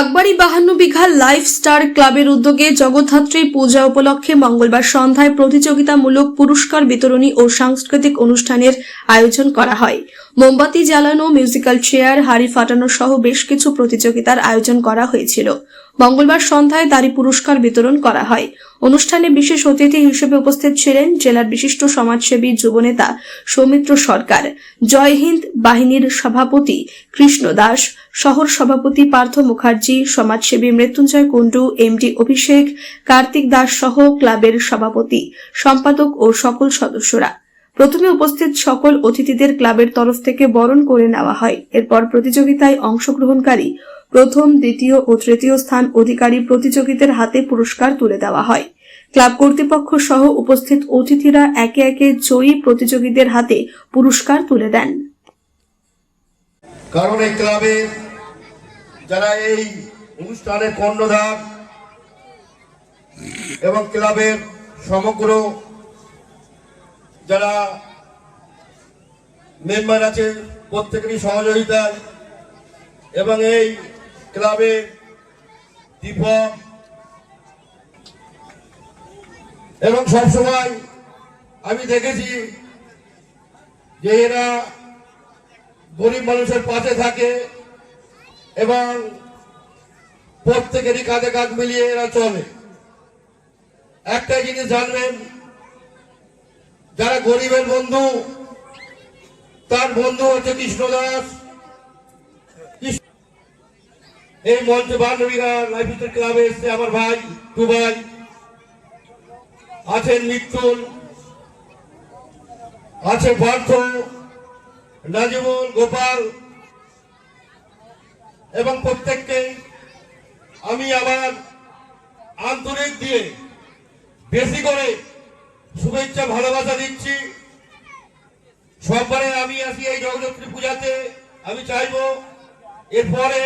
আকবরী বাহান্ন বিঘা life star ক্লাবের উদ্যোগে জগদ্ধাত্রী পূজা উপলক্ষে মঙ্গলবার সন্ধ্যায় প্রতিযোগিতামূলক পুরস্কার বিতরণী ও সাংস্কৃতিক অনুষ্ঠানের আয়োজন করা হয়। মোমবাতি জ্বালানো মিউজিক্যাল চেয়ার হাড়ি ফাটানো সহ বেশ কিছু প্রতিযোগিতার আয়োজন করা হয়েছিল। মঙ্গলবার সন্ধ্যায় তারই পুরস্কার বিতরণ করা হয়। অনুষ্ঠানে বিশেষ অতিথি হিসেবে উপস্থিত ছিলেন জেলার বিশিষ্ট সমাজসেবী যুবনেতা সৌমিত্র সরকার, জয় হিন্দ বাহিনীর সভাপতি কৃষ্ণ দাস, শহর সভাপতি পার্থ মুখার্জি, সমাজসেবী মৃত্যুঞ্জয় কুণ্ডু, এমডি অভিষেক, কার্তিক দাস সহ ক্লাবের সভাপতি, সম্পাদক ও সকল সদস্যরা। প্রথমে উপস্থিত সকল অতিথিদের ক্লাবের তরফ থেকে বরণ করে নেওয়া হয়। এরপর প্রতিযোগিতায় অংশগ্রহণকারী প্রথম, দ্বিতীয় ও তৃতীয় স্থান অধিকারী প্রতিযোগীদের হাতে পুরস্কার তুলে দেওয়া হয়। ক্লাব কর্তৃপক্ষ সহ উপস্থিত অতিথিরা একে একে জয়ী প্রতিযোগীদের হাতে পুরস্কার তুলে দেন। কারণ এই ক্লাবে যারা এই অনুষ্ঠানের কর্ণধার এবং ক্লাবের সমগ্র যারা মেম্বার আছে, প্রত্যেকেরই সহযোগিতায় এবং এই ক্লাবে দীপক এবং সবসময় আমি দেখেছি যে এরা গরিব মানুষের পাশে থাকে এবং প্রত্যেকেরই কাঁধে কাঁধ মিলিয়ে এরা চলে। একটাই জিনিস জানবেন যারা গরিবের বন্ধু, তার বন্ধু হচ্ছে কৃষ্ণদাস। কৃষ্ণ- এই মঞ্চে বান্ধবীরা, লাইফ ক্লাবে এসছে আমার ভাই টু আছেন মিত্তুল। আছে পার্থ, নাজিমুল, গোপাল। এবং প্রত্যেককে আমি আমার আন্তরিক দিয়ে বেশি করে শুভেচ্ছা, ভালোবাসা দিচ্ছি। সববারে আমি আসি এই জগদ্ধাত্রী পূজাতে। আমি চাইব এরপরে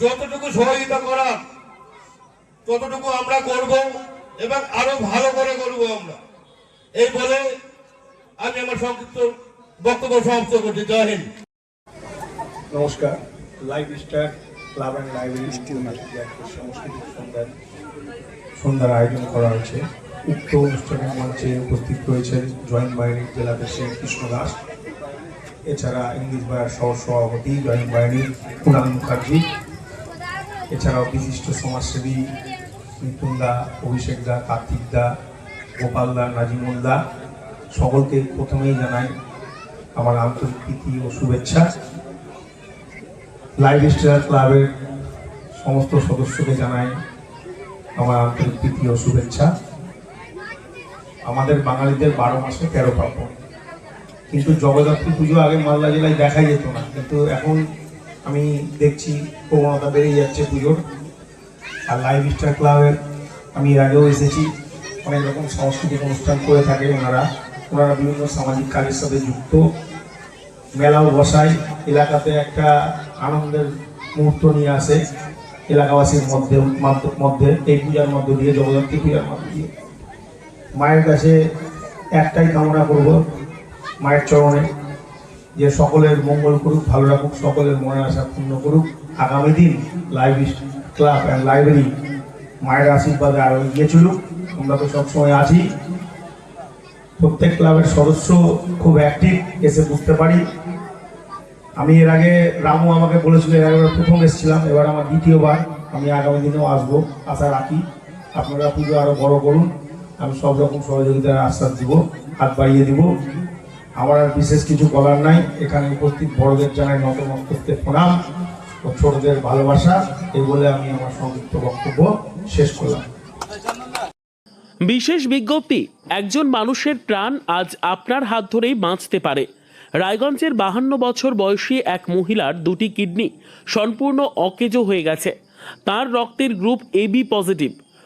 যতটুকু সহযোগিতা করার, ততটুকু আমরা করব এবং আরও ভালো করে করব আমরা। এই বলে আমি আমার সংক্ষিপ্ত বক্তব্য সমাপ্ত করছি। জয় হিন্দ। নমস্কার। Live star club and library সাংস্কৃতিক সন্ধ্যার সন্ধ্যার আয়োজন করা হয়েছে। উক্ত অনুষ্ঠানের মঞ্চে উপস্থিত রয়েছেন জয়েন্ট বাহিনীর জেলা প্রেসিডেন্ট কৃষ্ণ দাস, এছাড়া ইংলিশ বায়ার সহ সভাপতি জয়েন্ট বাহিনীর কুণাল মুখার্জি, এছাড়াও বিশিষ্ট সমাজসেবী মিথুন দা অভিষেক দা, কার্তিক দা, গোপাল দা, নাজিমুল দা, সকলকে প্রথমেই জানাই আমার আন্তরিক প্রীতি ও শুভেচ্ছা। লাইভ স্টার ক্লাবের সমস্ত সদস্যকে জানাই আমার আন্তরিক প্রীতি ও শুভেচ্ছা। আমাদের বাঙালিদের বারো মাসে তেরো পার্বণ। কিন্তু জগদ্ধাত্রী পুজো আগে মালদা জেলায় দেখা যেত না। কিন্তু এখন আমি দেখছি প্রবণতা বেড়ে যাচ্ছে পুজোর। আর লাইভ স্টার ক্লাবের আমি এর আগেও এসেছি। অনেক রকম সাংস্কৃতিক অনুষ্ঠান করে থাকে ওনারা। ওনারা বিভিন্ন সামাজিক কাজের সাথে যুক্ত। মেলাও বসায়। এলাকাতে একটা আনন্দের মুহূর্ত নিয়ে আসে। এলাকাবাসীর মধ্যে মধ্যে এই পূজার মধ্য দিয়ে, জগদ্ধাত্রী পূজার মধ্য দিয়ে। মায়ের কাছে একটাই কামনা করব মায়ের চরণে যে সকলের মঙ্গল করুক, ভালো রাখুক, সকলের মনের আশা পূর্ণ করুক। আগামী দিন লাইভ ক্লাব অ্যান্ড লাইব্রেরি মায়ের আশীর্বাদে আরও এগিয়ে চলুক। আমরা তো সবসময় আছি। প্রত্যেক ক্লাবের সদস্য খুব অ্যাক্টিভ এসে বুঝতে পারি। আমি এর আগে রামু আমাকে বলেছিল, এর আগে প্রথম এসেছিলাম, এবার আমার দ্বিতীয়বার। আমি আগামী দিনেও আসব, আশা রাখি। আপনারা পুজো আরও বড় করুন। আমি সব রকম সহযোগিতার আশ্বাস দিব, হাত বাড়িয়ে দিব। আমার আর বিশেষ কিছু বলার নাই। এখানে উপস্থিত বড়দের জানাই নতমস্তকে প্রণাম ও ছোটদের ভালোবাসা, এই বলে আমি আমার সংক্ষিপ্ত বক্তব্য শেষ করলাম। বিশেষ বিজ্ঞপ্তি, একজন মানুষের প্রাণ আজ আপনার হাত ধরেই বাঁচতে পারে। রায়গঞ্জের বাহান্ন বছর বয়সী এক মহিলার দুটি কিডনি সম্পূর্ণ অকেজো হয়ে গেছে। তার রক্তের গ্রুপ এবি পজিটিভ।